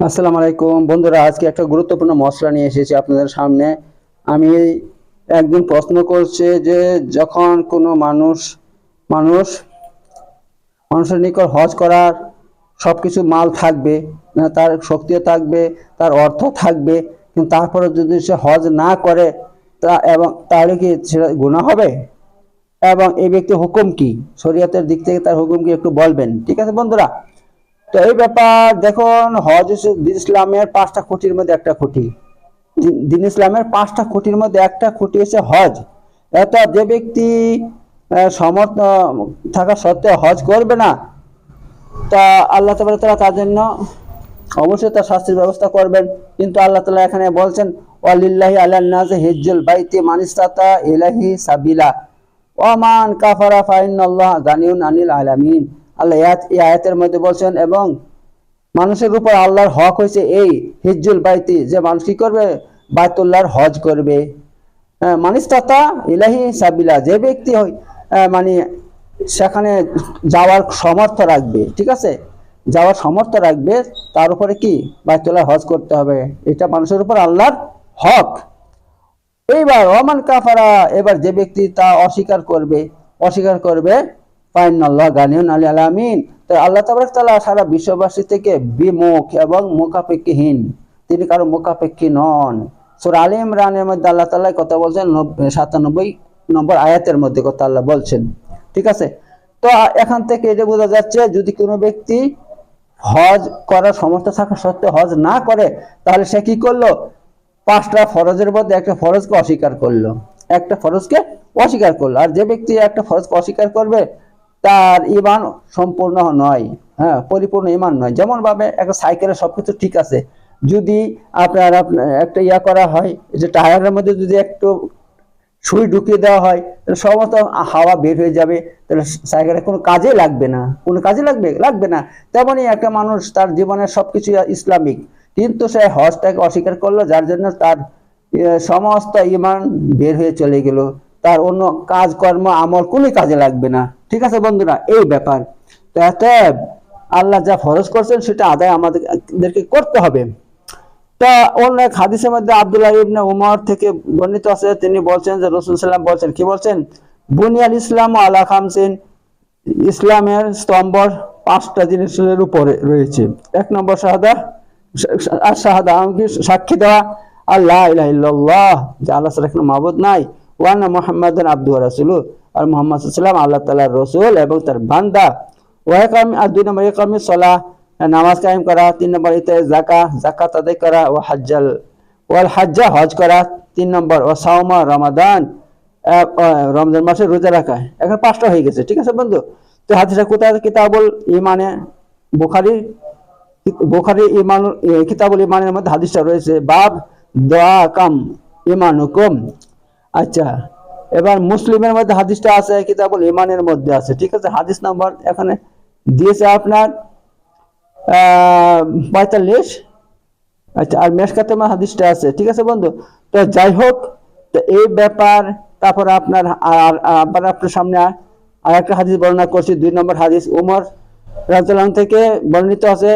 আসসালামু আলাইকুম। বন্ধুরা, আজকে একটা গুরুত্বপূর্ণ মশলা নিয়ে এসেছি আপনাদের সামনে। আমি একদিন প্রশ্ন করছে যে যখন কোনো মানুষ মানুষ, মানুষের নিকট হজ করার সব কিছু মাল থাকবে তার শক্তিও থাকবে, তার অর্থ থাকবে, কিন্তু তারপরে যদি সে হজ না করে, তা এবং তাহলে কি সেটা গুণা হবে? এবং এই ব্যক্তির হুকুম কি? শরীয়তের দিক থেকে তার হুকুম কি একটু বলবেন? ঠিক আছে, বন্ধুরা? তো এই ব্যাপার, দেখুন, হজ দিন ইসলামের পাঁচটা খুঁটির মধ্যে একটা খুঁটি। দিন- ইসলামের পাঁচটা খুঁটির মধ্যে একটা খুঁটি হচ্ছে হজ। এত যে ব্যক্তি সমর্থ, থাকা সত্ত্বেও হজ করবে না, তা আল্লাহ তালা তারা তার জন্য অবশ্যই তার শাস্তির ব্যবস্থা করবেন। কিন্তু আল্লাহ তালা এখানে বলছেন, ওয়ালিল্লাহি আল্লাহ নাজ হিজ্জুল বাইতে মানিস্তাতা ইলাহি সাবিলা। ওমান কাফারা ফাইনাল্লাহ গানিউন আনিল আলামিন। আল্লাহ এই মধ্যে বলছেন এবং মানুষের উপর আল্লাহর হক হয়েছে এই হিজ্জুল বাইতি যে মানুষ কি করবে? বাইতুল্লাহর হজ করবে। হ্যাঁ, মানিস্তাতা ইলাহি সাবিলা যে ব্যক্তি হয় মানে সেখানে যাওয়ার সমর্থ রাখবে ঠিক আছে? যাওয়ার সমর্থ রাখবে তার উপরে কি? বাইতুল্লাহ হজ করতে হবে। এটা মানুষের উপর আল্লাহর হক। এইবার ওমান কাফারা এবার যে ব্যক্তি তা অস্বীকার করবে অস্বীকার করবে ফাইনাল্লাহ গানিউন আলী আলামিন। তো আল্লাহ তাবারক তাআলা সারা বিশ্ববাসী থেকে বিমুখ এবং মুখাপেক্ষীহীন। তিনি কারও মুখাপেক্ষী নন। সূরা আলী ইমরানের মধ্যে আল্লাহ তাআলা কথা বলছেন, নব- সাতানব্বই নম্বর আয়াতের মধ্যে কথা আল্লাহ বলছেন। ঠিক আছে? তো এখান থেকে এটা বোঝা যাচ্ছে, যদি কোনো ব্যক্তি হজ করার সমর্থ থাকা সত্ত্বেও হজ না করে, তাহলে সে কি করল? পাঁচটা ফরজের মধ্যে একটা ফরজকে অস্বীকার করল। একটা ফরজকে অস্বীকার করল। আর যে ব্যক্তি একটা ফরজকে অস্বীকার করবে তার ইমান সম্পূর্ণ নয়। হ্যাঁ পরিপূর্ণ ইমান নয়। যেমন ভাবে একটা সাইকেলের সবকিছু ঠিক আছে, যদি আপনার একটা ইয়া করা হয় যে টায়ারের মধ্যে যদি একটু সুই ঢুকিয়ে দেওয়া হয়, তাহলে সমস্ত হাওয়া বের হয়ে যাবে। তাহলে সাইকেলের কোনো কাজে লাগবে না। কোনো কাজে লাগবে লাগবে না। তেমনই একটা মানুষ তার জীবনের সবকিছু ইসলামিক। কিন্তু সে হজটাকে অস্বীকার করল, যার জন্য তার সমস্ত ইমান বের হয়ে চলে গেল। তার অন্য কাজকর্ম আমল কোনো কাজে লাগবে না। ঠিক আছে বন্ধুরা? এই ব্যাপার। তো অতএব আল্লাহ যা ফরজ করছেন সেটা আদায় আমাদেরকে করতে হবে। তা অন্য এক হাদিসের মধ্যে আব্দুল্লাহ ইবনে উমর থেকে বর্ণিত আছে, তিনি বলছেন যে রসুল সাল্লাম বলছেন, কি বলছেন? বুনিয়াল ইসলাম ও আলা খামসিন, ইসলামের স্তম্ভ পাঁচটা জিনিসের উপরে রয়েছে। এক নম্বর শাহাদা আর শাহাদা সাক্ষী দেওয়া, আল্লাহ ইলাহা যে আল্লাহ ছাড়া কোনো মাবুদ নাই। ওয়ানা মুহাম্মাদান আব্দু রাসূল আর মুহাম্মদ সাল্লাল্লাহু আল্লাহ তাআলার রাসূল এবং তার বান্দা। ওয়াকাম আর দুই নম্বর ইকামি সলাহ নামাজ কায়েম করা। তিন নম্বর ইতে জাকা জাকাত আদায় করা। ও হাজ্জাল, ওয়াল হাজ্জা, হজ করা। তিন নম্বর ও সাওমা, রমাদান রমজান মাসে রোজা রাখা। এখন পাঁচটা হয়ে গেছে, ঠিক আছে বন্ধু? তো হাদিসটা কোথায়? কিতাবুল ইমানে বুখারি বুখারি ইমান কিতাবুল ইমানের মধ্যে হাদিসটা রয়েছে, বাব দোয়া কাম ইমানুকুম আচ্ছা এবার মুসলিমের মধ্যে হাদিসটা আছে, কিতাবুল ইমানের মধ্যে আছে, ঠিক আছে? হাদিস নাম্বার এখানে দিয়েছে আপনার পঁয়তাল্লিশ। আচ্ছা আর মেশকাতেমা হাদিসটা আছে, ঠিক আছে বন্ধু? তো যাই হোক, তো এই ব্যাপার, তারপর আপনার, আর, আবার আপনার সামনে আর একটা হাদিস বর্ণনা করছি, দুই নম্বর হাদিস, উমর রাজলাম থেকে বর্ণিত আছে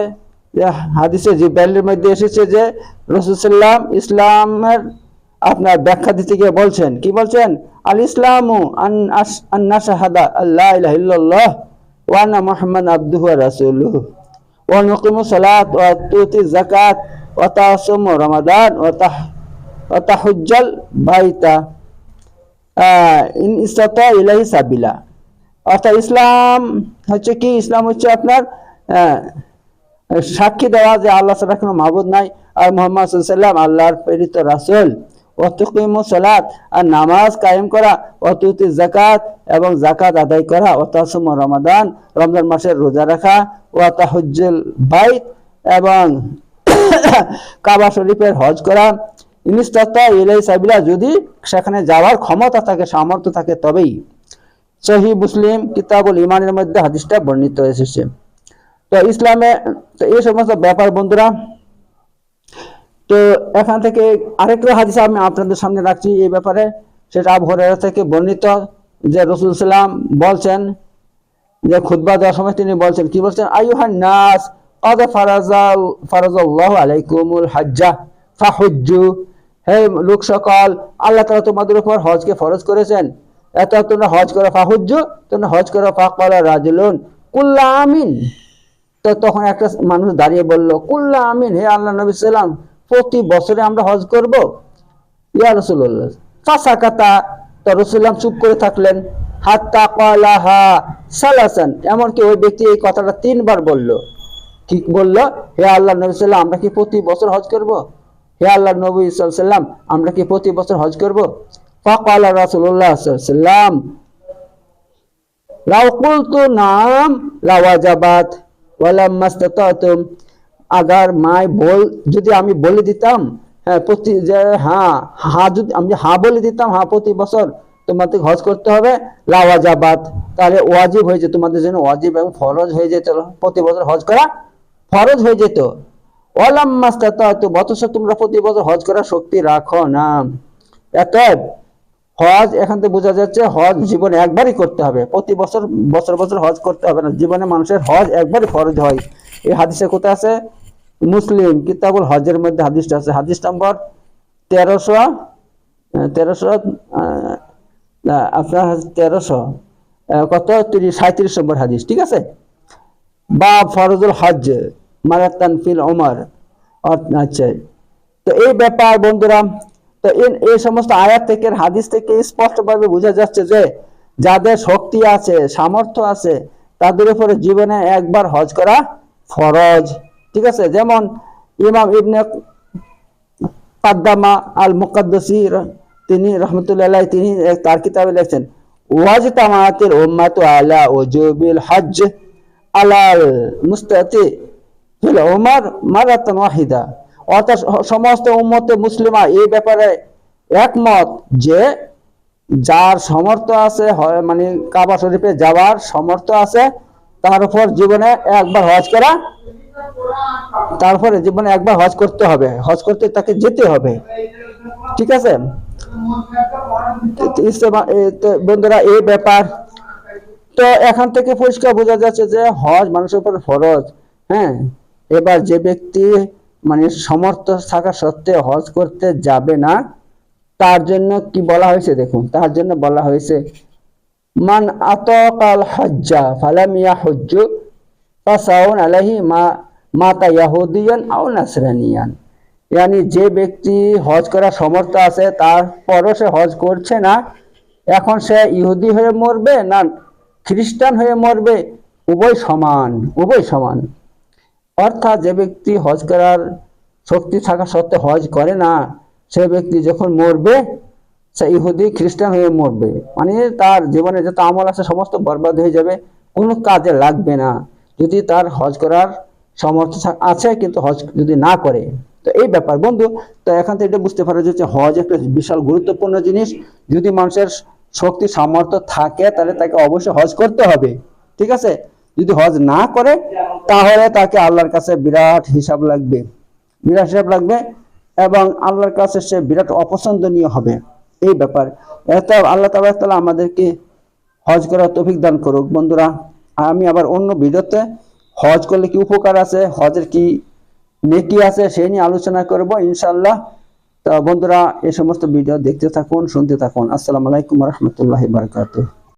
যে হাদিসে জিব্রাইলের মধ্যে এসেছে যে রসুলাম ইসলামের আপনার ব্যাখ্যা দিতে গিয়ে বলছেন, কি বলছেন? আল ইসলামু ইসলাম আন্নাসাহাদা আল্লাহ ইল্লাল্লাহ ওয়ানা মোহাম্মদ আব্দুহ রাসুলুহ। ওয়া নকিমু সালাত ওয়া তুতি যাকাত ওয়া তাসুম রমাদান ওয়া তাহ, ওয়া তাহুজ্জাল বাইতা। ইন ইসতাতা ইলাহি সাবিলা। অর্থাৎ ইসলাম হচ্ছে কি? ইসলাম হচ্ছে আপনার সাক্ষী দেওয়া যে আল্লাহ ছাড়া কোনো মাহবুদ নাই। আর মোহাম্মদ সাল্লাম আল্লাহর প্রেরিত রাসুল। সালাত আর নামাজ কায়েম করা অতুতি জাকাত এবং জাকাত আদায় করা অতাসুম রমাদান, রমজান মাসের রোজা রাখা ও তাহজ্জুল বাইত এবং কাবা শরীফের হজ করা। ইনিস্তাতা ইলাই সাবিলা, যদি সেখানে যাওয়ার ক্ষমতা থাকে, সামর্থ্য থাকে, তবেই। সহি মুসলিম কিতাবুল ইমানের মধ্যে হাদিসটা বর্ণিত এসেছে। তো ইসলামে, তো এই সমস্ত ব্যাপার বন্ধুরা তো এখান থেকে আরেকটা হাদিস আমি আপনাদের সামনে রাখছি এই ব্যাপারে। সেটা আবহরের থেকে বর্ণিত যে রসুল সাল্লাম বলছেন, যে খুদ্া দেওয়ার সময় তিনি বলছেন, কি বলছেন? আয়ুহান নাস আলাইকুমুল হাজ্জা, ফাহুজ্জু, হে লোক সকল তোমাদের হজকে ফরজ করেছেন। এত তোমরা হজ হজ রাজুলুন, কুল্লা আমিন। তো তখন একটা মানুষ দাঁড়িয়ে বলল, কুল্লা আমিন, হে আল্লাহ নবী সাল্লাম প্রতি বছরে আমরা হজ করব? ইয়া রসুল্লাহ ফাসাকাতা, তো রসুল্লাম চুপ করে থাকলেন। হাত্তা কলাহা সালাসান, এমনকি ওই ব্যক্তি এই কথাটা তিনবার বলল। কি বলল? হে আল্লাহ নবী সাল্লাম, আমরা কি প্রতি বছর হজ করব? হে আল্লাহ নবী সাল্লাম আমরা কি প্রতি বছর হজ করব? ফাকালা রাসূলুল্লাহ সাল্লাম লাউ কুলতু নাম লাওয়াজাবাত, ওয়ালাম মাস্তাতাতুম আগার মাই বল, যদি আমি বলে দিতাম হ্যাঁ প্রতি যে হ্যাঁ হ্যাঁ যদি আমি হ্যাঁ বলে দিতাম হ্যাঁ প্রতি বছর তোমাদের হজ করতে হবে লাওয়াজাবাত তাহলে ওয়াজিব হয়ে যেত, তোমাদের জন্য ওয়াজিব এবং ফরজ হয়ে যেত, প্রতি বছর হজ করা ফরজ হয়ে যেত। ওয়ালাম মাস্তাতাতু অথচ তোমরা প্রতি বছর হজ করার শক্তি রাখো না। অতএব হজ, এখান থেকে বোঝা যাচ্ছে হজ জীবনে একবারই করতে হবে। প্রতি বছর বছর বছর হজ করতে হবে না। জীবনে মানুষের হজ একবারই ফরজ হয়। এই হাদিসে কোথায় আছে? মুসলিম, কিতাবুল হজের মধ্যে হাদিসটা আছে। হাদিস নম্বর তেরোশো তেরোশো আপনার তেরোশো কত? তিরিশ সাঁত্রিশ নম্বর হাদিস, ঠিক আছে? বা ফরজুল হজ মারাতান ফিল ওমর আচ্ছা তো এই ব্যাপার বন্ধুরা, তো এই সমস্ত আয়াত থেকে, হাদিস থেকে স্পষ্টভাবে বোঝা যাচ্ছে যে, যাদের শক্তি আছে, সামর্থ্য আছে, তাদের উপরে জীবনে একবার হজ করা ফরজ। ঠিক আছে? যেমন ইমাম ইবনে কাদ্দামা আল মুকাদ্দসি তিনি রহমতুল্লাহ তিনি তার কিতাবে লিখছেন ওয়াজ তামাতের উম্মাত আলা ওজুবিল হজ আলাল মুস্তাতি ফিল উমার মারাতান ওয়াহিদা। অর্থাৎ সমস্ত উম্মতে মুসলিমা এই ব্যাপারে একমত যে যার সামর্থ্য আছে মানে কাবা শরীফে যাওয়ার সামর্থ্য আছে, তার উপর জীবনে একবার হজ করা তারপরে জীবনে একবার হজ করতে হবে, হজ করতে তাকে যেতে হবে। ঠিক আছে? বন্ধুরা এই ব্যাপার। তো এখান থেকে পরিষ্কার বোঝা যাচ্ছে যে হজ মানুষের উপর ফরজ। হ্যাঁ? এবার যে ব্যক্তি মানে সমর্থ থাকা সত্ত্বেও হজ করতে যাবে না, তার জন্য কি বলা হয়েছে দেখুন, তার জন্য বলা হয়েছে, মান আতাকাল হজ্জা ফালাম ইয়াহুজ্জু ফাসাউন আলাইহি মা মাতা ইয়াহুদিয়ান আও নাসরানিয়ান। ইয়ানি যে ব্যক্তি হজ করার সমর্থ আছে তারপরও সে হজ করছে না। এখন সে ইহুদি হয়ে মরবে না খ্রিস্টান হয়ে মরবে? উভয় সমান উভয় সমান। অর্থাৎ যে ব্যক্তি হজ করার শক্তি থাকা সত্ত্বেও হজ করে না, সে ব্যক্তি যখন মরবে, সে ইহুদি, খ্রিস্টান হয়ে মরবে। মানে তার জীবনে যত আমল আছে, সমস্ত বরবাদ হয়ে যাবে, কোনো কাজে লাগবে না। যদি তার হজ করার সামর্থ্য থাক- আছে কিন্তু হজ যদি না করে, তো এই ব্যাপার। বন্ধু, তো এখান থেকে এটা বুঝতে পারা যাচ্ছে হজ একটা বিশাল গুরুত্বপূর্ণ জিনিস। যদি মানুষের শক্তি, সামর্থ্য থাকে, তাহলে তাকে অবশ্যই হজ করতে হবে। ঠিক আছে? যদি হজ না করে, তাহলে তাকে আল্লাহর কাছে বিরাট হিসাব লাগবে। বিরাট হিসাব লাগবে এবং আল্লাহর কাছে সে বিরাট অপছন্দনীয় হবে। এই ব্যাপার। আল্লাহ তালা আমাদেরকে হজ করার তৌফিক দান করুক। বন্ধুরা, আমি আবার অন্য ভিডিওতে হজ করলে কি উপকার আছে? হজের কি নেকি আছে? সেই নিয়ে আলোচনা করব ইনশাল্লাহ তা বন্ধুরা এই সমস্ত ভিডিও দেখতে থাকুন, শুনতে থাকুন। আসসালামু আলাইকুম রহমতুল্লাহ বারকাতুহ।